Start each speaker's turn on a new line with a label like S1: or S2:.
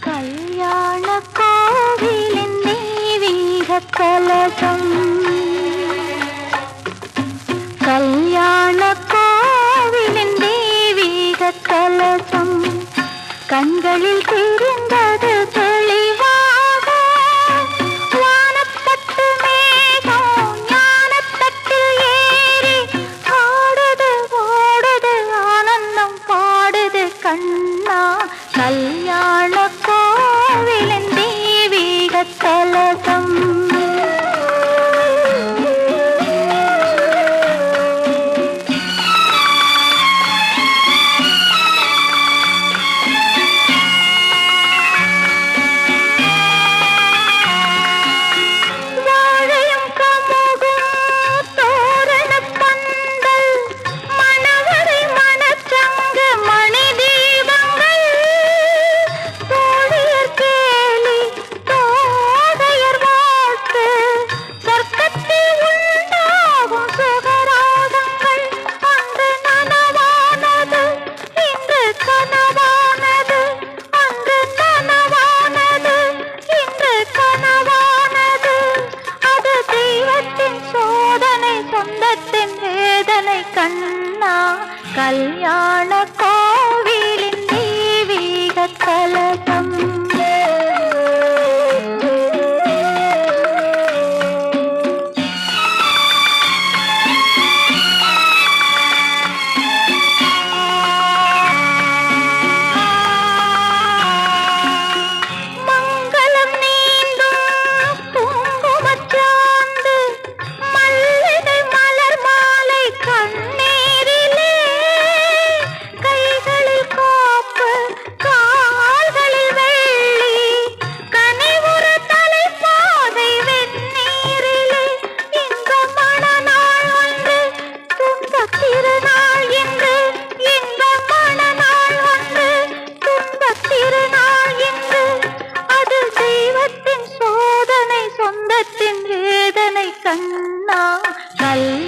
S1: கல்யாண கோவிலின் நீ கலசம் கண்களில் தெரிந்தது தெளிவாக. வானத்தட்டு மேகம் ஞானத்தட்டில் ஏறி ஆடுது ஓடுது ஆனந்தம் பாடுது கண்ணா. கல்யாண வேதனை கண்ணா கல்யாண கோ कल